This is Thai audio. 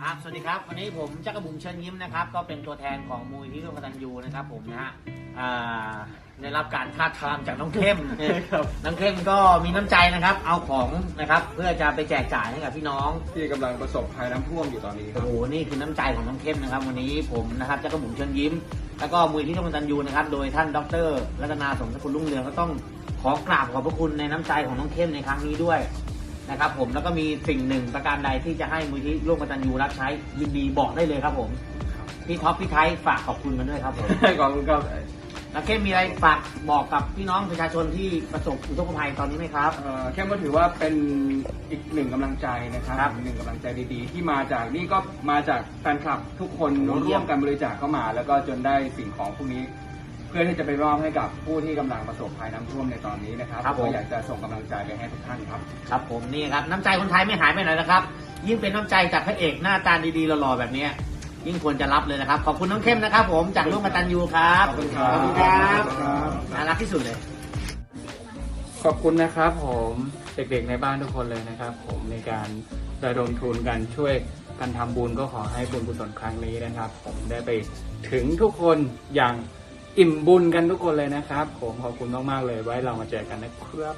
ครับสวัสดีครับ วันนี้ผมจักรบุ๋มเชิญยิ้มนะครับ ก็เป็นตัวแทนของมูลที่ร่วมกตันยูนะครับผมนะฮะอ่าได้รับการท้าบทามจากน้องเข้มครับน้องเข้มก็มีน้ำใจนะครับ เอาของนะครับ เพื่อจะไปแจกจ่ายให้กับพี่น้องที่กำลังประสบภัยน้ำท่วมอยู่ตอนนี้คโอ้รับโหนี่คือน้ำใจของน้องเข้มนะครับ วันนี้ผมนะครับจักรบุ๋มเชิญยิ้ม แล้วก็มูลที่ร่วมกตันยูนะครับ โดยท่านดรรัตนาสมสกุลรุ่งเรืองก็ต้องขอกราบขอบพระคุณในน้ำใจของน้องเข้มในครั้งนี้ด้วย นะครับผมแล้วก็มีสิ่งหนึ่งประการใดที่จะให้มูลที่ร่วมกตันยูรับใช้ยินดีบอกได้เลยครับผมพี่ท็อปพี่ไทยฝากขอบคุณกันด้วยครับผมขอบคุณครับแล้วเข้มมีอะไรฝากบอกกับพี่น้องประชาชนที่ประสบอุทกภัยตอนนี้ไหมครับเอ่อแค่ก็ถือว่าเป็นอีกหนึ่งกำลังใจนะครับครับอีกหนึ่งกำลังใจดีๆ ที่มาจากนี่ก็มาจากแฟนคลับทุกคนโอ้เยี่ร่ยมวมกันบริจาคเข้ามา แล้วก็จนได้สิ่งของพวกนี้เพื่อที่จะไปมอบให้กับผู้ที่กำลังประสบภัยน้ำท่วมในตอนนี้นะครับครับผม ก็อยากจะส่งกำลังใจไปให้ทุกท่านครับ ครับผมนี่ครับน้ำใจคนไทยไม่หายไปไหนนะครับ ยิ่งเป็นน้ำใจจากพระเอกหน้าตาดีๆหล่อๆแบบเนี้ยยิ่งควรจะรับเลยนะครับ ขอบคุณน้องเข้มนะครับ ผมจากร่วมกตันยูครับขอบคุณครับ ขอบคุณครับขอบคุณครับน่ารักที่สุดเลย ขอบคุณนะครับผมเด็กๆในบ้านทุกคนเลยนะครับ ผมในการระดมทุนกันช่วยกันทำบุญก็ขอให้บุญกุศลครั้งนี้นะครับ ผมได้ไปถึงทุกคนอย่าง อิ่มบุญกันทุกคนเลยนะครับ ผมขอบคุณมากๆเลยไว้เรามาเจอกันนะครับ